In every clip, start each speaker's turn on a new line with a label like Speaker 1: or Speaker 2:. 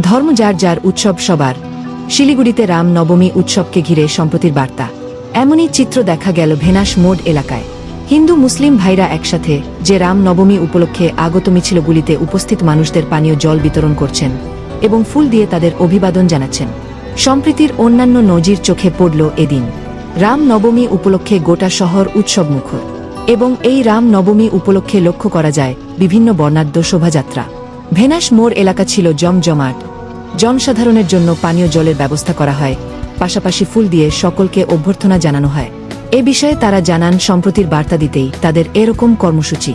Speaker 1: ধর্ম যার যার উৎসব সবার। শিলিগুড়িতে রাম নবমী উৎসবকে ঘিরে সম্প্রতির বার্তা। এমনই চিত্র দেখা গেল ভেনাস মোড এলাকায়। হিন্দু মুসলিম ভাইরা একসাথে যে রাম নবমী উপলক্ষে আগত মিছিলগুলিতে উপস্থিত মানুষদের পানীয় জল বিতরণ করছেন এবং ফুল দিয়ে তাদের অভিবাদন জানাচ্ছেন। সম্প্রীতির অন্যান্য নজির চোখে পড়ল এদিন। রাম নবমী উপলক্ষে গোটা শহর উৎসব মুখর এবং এই রাম নবমী উপলক্ষে লক্ষ্য করা যায় বিভিন্ন বর্ণাঢ্য শোভাযাত্রা। ভেনাস মোড় এলাকা ছিল জমজমাট। জনসাধারণের জন্য পানীয় জলের ব্যবস্থা করা হয়। পাশাপাশি ফুল দিয়ে সকলকে অভ্যর্থনা জানানো হয়। এ বিষয়ে তারা জানান, সম্প্রতির বার্তা দিতেই তাদের এরকম কর্মসূচি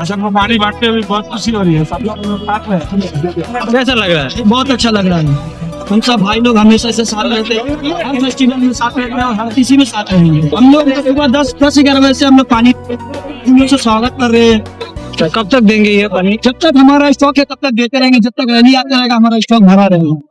Speaker 2: और पानी बांटते हुए बहुत खुशी हो रही है, सब लोग साथ में कैसा लग रहा है?
Speaker 3: बहुत अच्छा लग रहा है। हम सब भाई लोग हमेशा से साथ रहते हैं। हर फेस्टिवल में साथ रहते हैं और हर किसी में साथ रहेंगे। हम लोग सुबह दस दस, ग्यारह बजे से हम लोग पानी हम लोग से स्वागत कर रहे हैं।
Speaker 2: कब तक देंगे ये पानी?
Speaker 3: जब तक हमारा स्टॉक है, तब तक देते रहेंगे। जब तक रैली आते रहेगा, हमारा स्टॉक भरा रहेगा।